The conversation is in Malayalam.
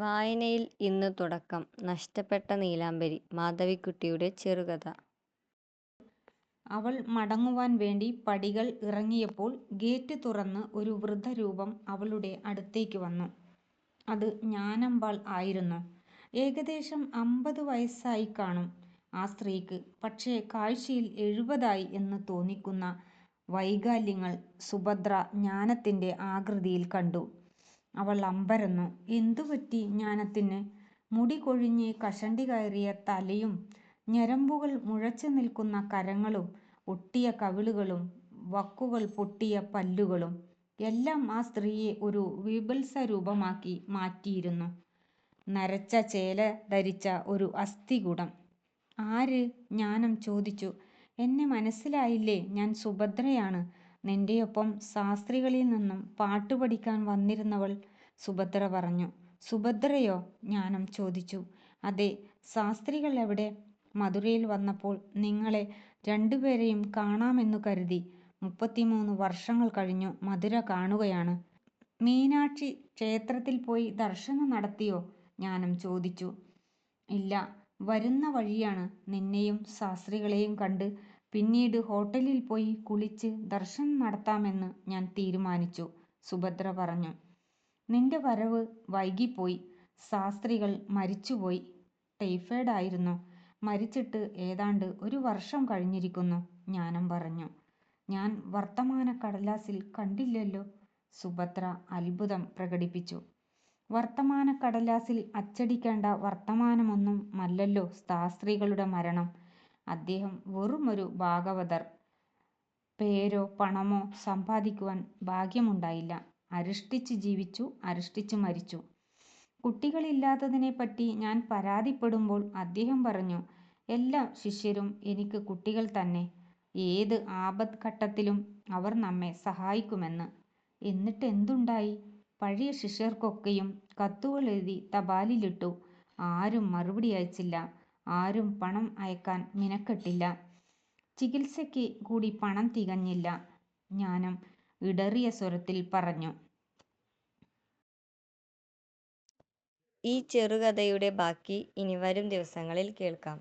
വായനയിൽ ഇന്ന് തുടക്കം നഷ്ടപ്പെട്ട നീലാംബരി മാധവിക്കുട്ടിയുടെ ചെറുകഥ അവൾ മടങ്ങുവാൻ വേണ്ടി പടികൾ ഇറങ്ങിയപ്പോൾ ഗേറ്റ് തുറന്ന് ഒരു വൃദ്ധരൂപം അവളുടെ അടുത്തേക്ക് വന്നു. അത് ഞാനമ്പാൾ ആയിരുന്നു. ഏകദേശം അമ്പത് വയസ്സായി കാണും ആ സ്ത്രീക്ക്. പക്ഷേ കാഴ്ചയിൽ എഴുപതായി എന്ന് തോന്നിക്കുന്ന വൈകല്യങ്ങൾ സുഭദ്ര ജ്ഞാനത്തിന്റെ ആകൃതിയിൽ കണ്ടു. അവൾ അമ്പരന്നു. എന്തുപറ്റി ജ്ഞാനത്തിന്? മുടി കൊഴിഞ്ഞ് കഷണ്ടി കയറിയ തലയും ഞരമ്പുകൾ മുഴച്ചു നിൽക്കുന്ന കരങ്ങളും ഒട്ടിയ കവിളുകളും വക്കുകൾ പൊട്ടിയ പല്ലുകളും എല്ലാം ആ സ്ത്രീയെ ഒരു ബീഭത്സരൂപമാക്കി മാറ്റിയിരുന്നു. നരച്ച ചേല ധരിച്ച ഒരു അസ്ഥികുടം. "ആര്? " ജ്ഞാനം ചോദിച്ചു. "എന്നെ മനസ്സിലായില്ലേ? ഞാൻ സുഭദ്രയാണ്. നിന്റെയൊപ്പം ശാസ്ത്രികളിൽ നിന്നും പാട്ട് പഠിക്കാൻ വന്നിരുന്നവൾ. " സുഭദ്ര പറഞ്ഞു. "സുഭദ്രയോ? " ജ്ഞാനം ചോദിച്ചു. "അതെ. ശാസ്ത്രികൾ എവിടെ? " "മധുരയിൽ വന്നപ്പോൾ നിങ്ങളെ രണ്ടുപേരെയും കാണാമെന്നു കരുതി മുപ്പത്തിമൂന്ന് വർഷങ്ങൾ കഴിഞ്ഞു മധുര കാണുകയാണ്. " "മീനാക്ഷി ക്ഷേത്രത്തിൽ പോയി ദർശനം നടത്തിയോ? " ജ്ഞാനം ചോദിച്ചു. "ഇല്ല. വരുന്ന വഴിയാണ് നിന്നെയും ശാസ്ത്രികളെയും കണ്ട് പിന്നീട് ഹോട്ടലിൽ പോയി കുളിച്ച് ദർശനം നടത്താമെന്ന് ഞാൻ തീരുമാനിച്ചു. " സുഭദ്ര പറഞ്ഞു. "നിന്റെ വരവ് വൈകിപ്പോയി. ശാസ്ത്രികൾ മരിച്ചുപോയി. " ടൈഫോയിഡ് ആയിരുന്നു " "മരിച്ചിട്ട് ഏതാണ്ട് ഒരു വർഷം കഴിഞ്ഞിരിക്കുന്നു. " ജ്ഞാനം പറഞ്ഞു. "ഞാൻ വർത്തമാന കടലാസിൽ കണ്ടില്ലല്ലോ? " സുഭദ്ര അത്ഭുതം പ്രകടിപ്പിച്ചു. വർത്തമാന കടലാസിൽ അച്ചടിക്കേണ്ട വർത്തമാനമൊന്നും അല്ലല്ലോ ശാസ്ത്രികളുടെ മരണം. അദ്ദേഹം വെറുമൊരു ഭാഗവതർ. പേരോ പണമോ സമ്പാദിക്കുവാൻ ഭാഗ്യമുണ്ടായില്ല. അരിഷ്ടിച്ച് ജീവിച്ചു അരിഷ്ടിച്ച് മരിച്ചു. കുട്ടികളില്ലാത്തതിനെപ്പറ്റി ഞാൻ പരാതിപ്പെടുമ്പോൾ അദ്ദേഹം പറഞ്ഞു, 'എല്ലാ ശിഷ്യരും എനിക്ക് കുട്ടികൾ തന്നെ. ഏത് ആപത് ഘട്ടത്തിലും അവർ നമ്മെ സഹായിക്കുമെന്ന്. ' എന്നിട്ട് എന്തുണ്ടായി പഴയ ശിഷ്യർക്കൊക്കെയും കത്തുകൾ എഴുതി തപാലിലിട്ടു. ആരും മറുപടി അയച്ചില്ല. ആരും പണം അയക്കാൻ മിനക്കെട്ടില്ല. ചികിത്സയ്ക്ക് കൂടി പണം തികഞ്ഞില്ല. " ജ്ഞാനം ഇടറിയ സ്വരത്തിൽ പറഞ്ഞു. ഈ ചെറുകഥയുടെ ബാക്കി ഇനി വരും ദിവസങ്ങളിൽ കേൾക്കാം.